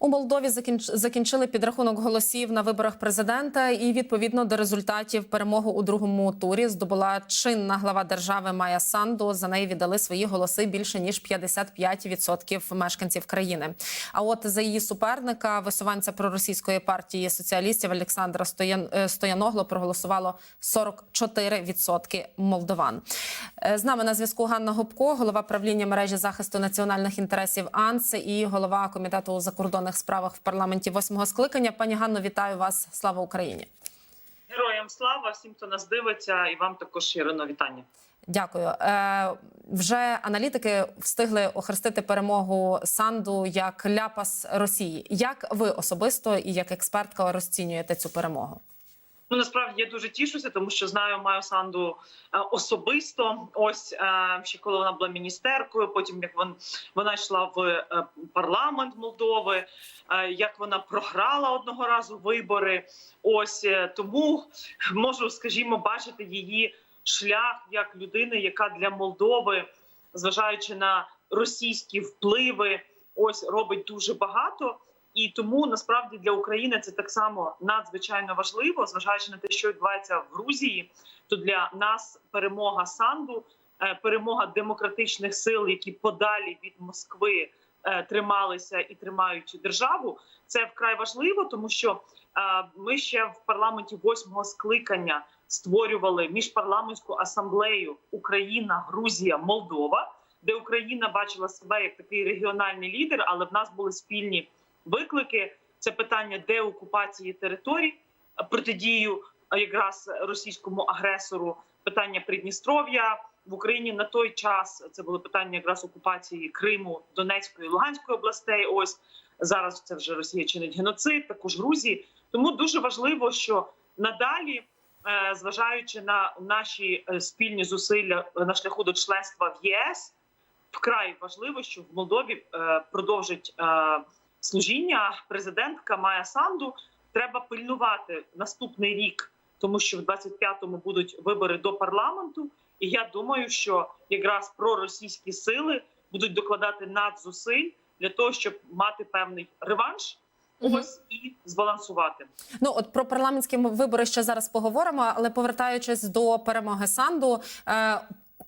У Молдові закінч... закінчили підрахунок голосів на виборах президента, і відповідно до результатів перемогу у другому турі здобула чинна глава держави Майя Санду. За неї віддали свої голоси більше ніж 55% мешканців країни. А от за її суперника, висуванця проросійської партії соціалістів Олександра е, Стояногло проголосувало 44% молдован. Е, З нами на зв'язку Ганна Гопко, голова правління мережі захисту національних інтересів АНС і голова комітету у закордонних справах в парламенті восьмого скликання. Пані Ганно, вітаю вас! Слава Україні! Героям слава всім, хто нас дивиться, і вам також Ірино, вітання. Дякую. Е, вже аналітики встигли охрестити перемогу Санду як ляпас Росії. Як ви особисто і як експертка розцінюєте цю перемогу? Ну насправді я дуже тішуся, тому що знаю Маю Санду е, особисто. Ось е, ще коли вона була міністеркою. Потім як вон, вона йшла в е, парламент Молдови, як вона програла одного разу вибори. Ось тому можу, скажімо, бачити її шлях як людини, яка для Молдови, зважаючи на російські впливи, ось робить дуже багато. І тому насправді для України це так само надзвичайно важливо, зважаючи на те, що відбувається в Грузії. То для нас перемога Санду, е, перемога демократичних сил, які подалі від Москви е, трималися і тримають державу. Це вкрай важливо, тому що е, ми ще в парламенті восьмого скликання створювали міжпарламентську асамблею Україна, Грузія, Молдова, де Україна бачила себе як такий регіональний лідер, але в нас були спільні виклики. Це питання деокупації територій, протидію якраз російському агресору, питання Придністров'я в Україні на той час. Це були питання якраз окупації Криму, Донецької, Луганської областей. Ось зараз це вже Росія чинить геноцид, також Грузії. Тому дуже важливо, що надалі, е, зважаючи на наші е, спільні зусилля на шляху до членства в ЄС, вкрай важливо, що в Молдові е, продовжить служіння президентка Майя Санду. Треба пильнувати наступний рік, тому що в 25-му будуть вибори до парламенту. І я думаю, що якраз проросійські сили будуть докладати надзусиль для того, щоб мати певний реванш. Ось і збалансувати. Ну от про парламентські вибори ще зараз поговоримо, але повертаючись до перемоги Санду.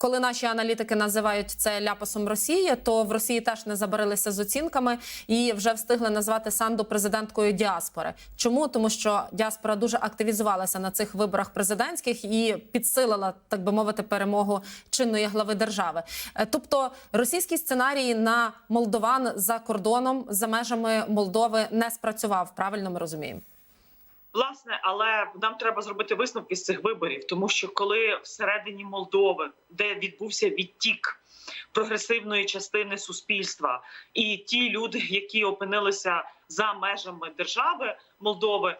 Е коли наші аналітики називають це ляпасом Росії, то в Росії теж не забарилися з оцінками і вже встигли назвати Санду президенткою діаспори. Чому тому, що діаспора дуже активізувалася на цих виборах президентських і підсилила, так би мовити, перемогу чинної глави держави. Тобто російський сценарій на молдован за кордоном за межами Молдови не спрацював. Правильно ми розуміємо. Власне, але нам треба зробити висновки з цих виборів, тому що коли всередині Молдови, де відбувся відтік прогресивної частини суспільства, і ті люди, які опинилися за межами держави Молдови,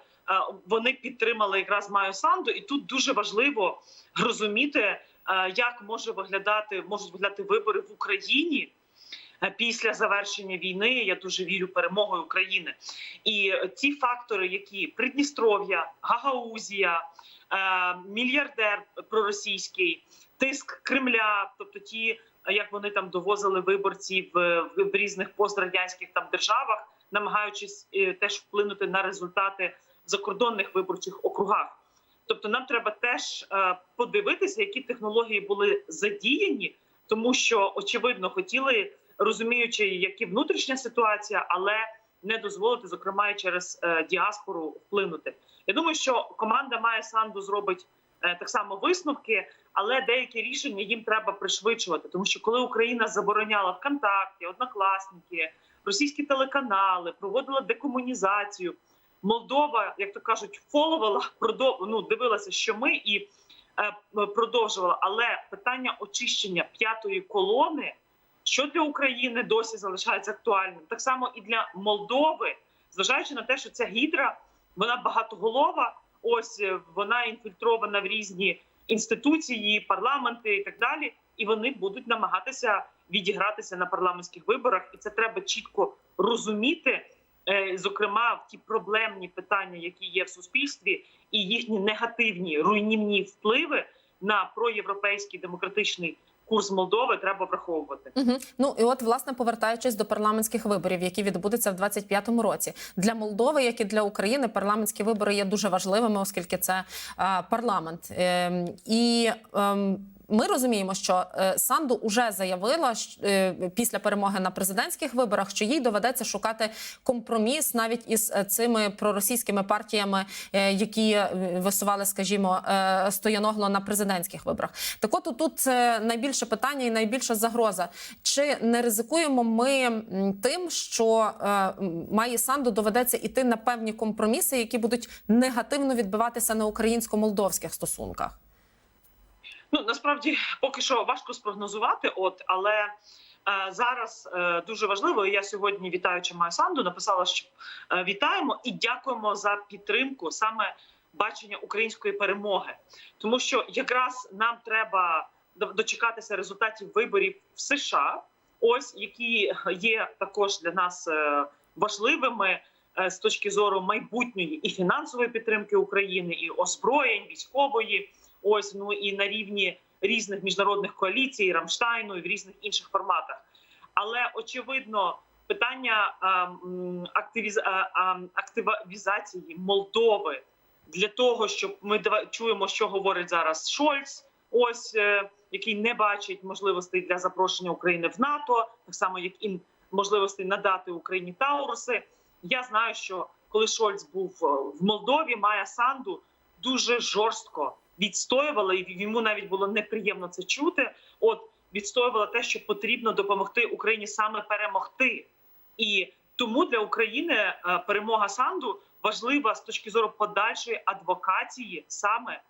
вони підтримали якраз Маю Санду, і тут дуже важливо розуміти, як може виглядати можуть виглядати вибори в Україні після завершення війни. Я дуже вірю перемогою України. І ці фактори, які Придністров'я, Гагаузія, мільярдер проросійський, тиск Кремля, тобто ті, як вони там довозили виборців в, в різних пострадянських там державах, намагаючись теж вплинути на результати закордонних виборчих округах. Тобто, нам треба теж подивитися, які технології були задіяні, тому що очевидно хотіли розуміючи, які внутрішня ситуація, але не дозволити, зокрема, через е, діаспору вплинути. Я думаю, що команда має санду зробить е, так само висновки, але деякі рішення їм треба пришвидшувати, тому що коли Україна забороняла ВКонтакті, однокласники, російські телеканали, проводила декомунізацію. Молдова, як то кажуть, фоловала, ну, дивилася, що ми і е, продовжувала. Але питання очищення п'ятої колони що для України досі залишається актуальним, так само і для Молдови, зважаючи на те, що ця гідра вона багатоголова. Ось вона інфільтрована в різні інституції, парламенти і так далі. І вони будуть намагатися відігратися на парламентських виборах, і це треба чітко розуміти. Зокрема, в ті проблемні питання, які є в суспільстві, і їхні негативні руйнівні впливи на проєвропейський демократичний курс Молдови треба враховувати. Угу. Ну і от, власне, повертаючись до парламентських виборів, які відбудуться в 25-му році для Молдови, як і для України, парламентські вибори є дуже важливими, оскільки це е, парламент. Е, і е, ми розуміємо, що е, Санду вже заявила е, після перемоги на президентських виборах, що їй доведеться шукати компроміс навіть із е, цими проросійськими партіями, які висували, скажімо, стояногло на президентських виборах. Так, от тут найбільше питання і найбільша загроза. Чи не ризикуємо ми тим, що має Санду доведеться іти на певні компроміси, які будуть негативно відбиватися на українсько-молдовських стосунках? Ну насправді поки що важко спрогнозувати. От але е, зараз е, дуже важливо. Я сьогодні, вітаючи Маю Санду, написала, що е, вітаємо і дякуємо за підтримку саме бачення української перемоги, тому що якраз нам треба дочекатися результатів виборів в США, ось які є також для нас важливими. З точки зору майбутньої і фінансової підтримки України, і озброєнь військової, ось ну і на рівні різних міжнародних коаліцій, Рамштайну і в різних інших форматах. Але очевидно, питання активізації Молдови для того, щоб ми чуємо, що говорить зараз Шольц, ось е, який не бачить можливостей для запрошення України в НАТО, так само як і можливостей надати Україні Тауруси. Я знаю, що коли Шольц був е, в Молдові, Майя Санду дуже жорстко відстоювала, і йому навіть було неприємно це чути. От відстоювала те, що потрібно допомогти Україні саме перемогти, і тому для України е, перемога Санду важлива з точки зору подальшої адвокації, саме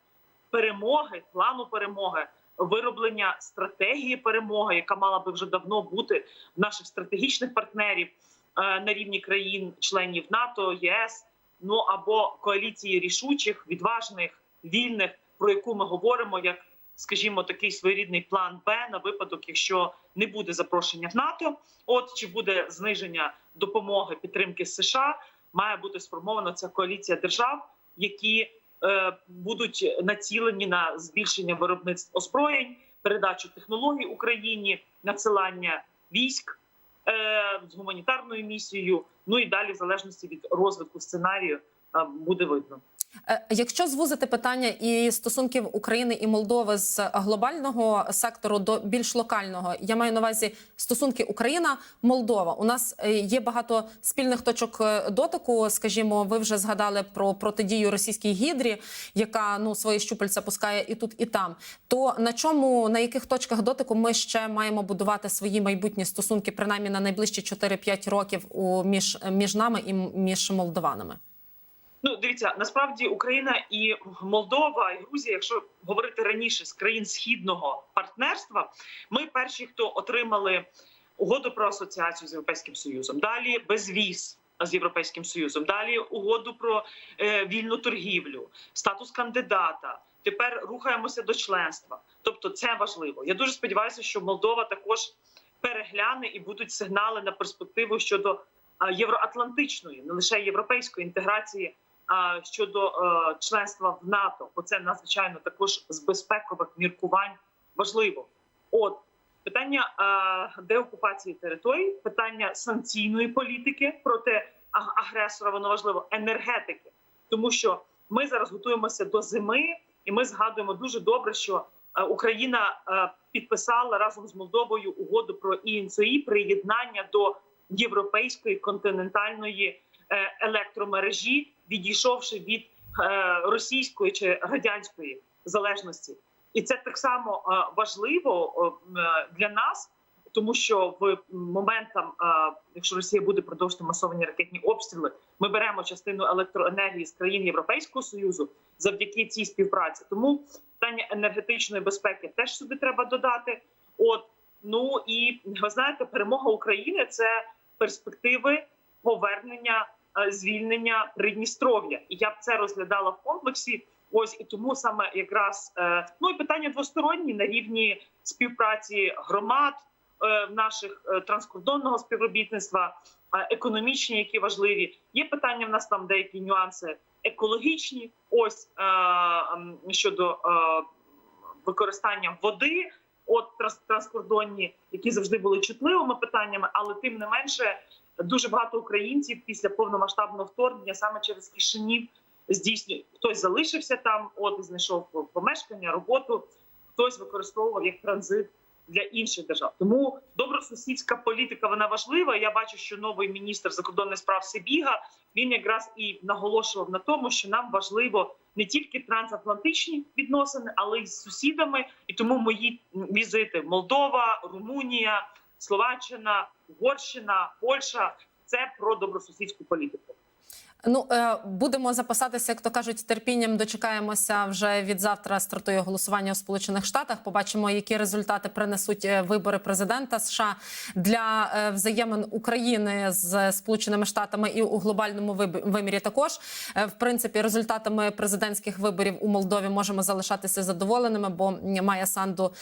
перемоги, плану перемоги. Вироблення стратегії перемоги, яка мала би вже давно бути в наших стратегічних партнерів е, на рівні країн-членів НАТО, ЄС, ну або коаліції рішучих, відважних, вільних, про яку ми говоримо, як, скажімо, такий своєрідний план Б на випадок, якщо не буде запрошення в НАТО, от чи буде зниження допомоги підтримки США, має бути сформована ця коаліція держав, які е, будуть націлені на збільшення виробництв озброєнь, передачу технологій Україні, надсилання військ е, з гуманітарною місією. Ну і далі, в залежності від розвитку сценарію, буде видно. Е, Якщо звузити питання і стосунків України і Молдови з глобального сектору до більш локального, я маю на увазі стосунки Україна-Молдова. У нас е, є багато спільних точок е, дотику. Скажімо, ви вже згадали про протидію російській гідрі, яка ну свої щупальця пускає і тут, і там. То на чому на яких точках дотику ми ще маємо будувати свої майбутні стосунки, принаймні на найближчі 4-5 років у між, між нами і між молдованами? Ну, дивіться, насправді Україна і Молдова і Грузія, якщо говорити раніше з країн східного партнерства, ми перші, хто отримали угоду про асоціацію з європейським союзом. Далі безвіз з європейським союзом. Далі угоду про е, вільну торгівлю, статус кандидата. Тепер рухаємося до членства. Тобто, це важливо. Я дуже сподіваюся, що Молдова також перегляне і будуть сигнали на перспективу щодо євроатлантичної, не лише європейської інтеграції щодо е, членства в НАТО, бо це надзвичайно також з безпекових міркувань важливо. От питання е, деокупації територій, питання санкційної політики проти агресора, воно важливо, енергетики, тому що ми зараз готуємося до зими, і ми згадуємо дуже добре, що е, Україна підписала разом з Молдовою угоду про ІНЦІ приєднання до європейської континентальної електромережі, відійшовши від е, російської чи радянської залежності, і це так само е, важливо е, для нас, тому що в момент там, е, якщо Росія буде продовжувати масовані ракетні обстріли, ми беремо частину електроенергії з країн Європейського союзу завдяки цій співпраці. Тому питання енергетичної безпеки теж сюди треба додати. От ну і ви знаєте, перемога України це перспективи повернення е, звільнення Придністров'я, і я б це розглядала в комплексі. Ось і тому саме якраз е, ну і питання двосторонні на рівні співпраці громад е, наших е, транскордонного співробітництва, е, економічні, які важливі. Є питання в нас там деякі нюанси екологічні. Ось е, щодо е, використання води. от транс- транскордонні, які завжди були чутливими питаннями, але тим не менше дуже багато українців після повномасштабного вторгнення саме через Кишинів здійснює хтось залишився там, от і знайшов помешкання, роботу, хтось використовував як транзит для інших держав. Тому добросусідська політика вона важлива. Я бачу, що новий міністр закордонних справ Сибіга він якраз і наголошував на тому, що нам важливо не тільки трансатлантичні відносини, але й з сусідами. І тому мої візити Молдова, Румунія, Словаччина, Угорщина, Польща це про добросусідську політику. Ну е, будемо запасатися, як то кажуть, терпінням. Дочекаємося вже від завтра. Стартує голосування у Сполучених Штатах. Побачимо, які результати принесуть е, вибори президента США для е, взаємин України з Сполученими Штатами і у глобальному вимірі. Також в принципі результатами президентських виборів у Молдові можемо залишатися задоволеними, бо Майя Санду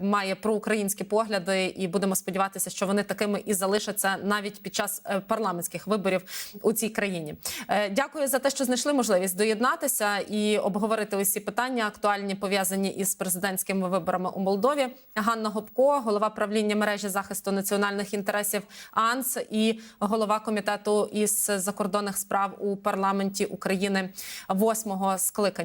має проукраїнські погляди, і будемо сподіватися, що вони такими і залишаться навіть під час парламентських виборів у цій країні. Е, Дякую за те, що знайшли можливість доєднатися і обговорити усі питання, актуальні пов'язані із президентськими виборами у Молдові. Ганна Гопко, голова правління мережі захисту національних інтересів АНС і голова комітету із закордонних справ у парламенті України восьмого скликання.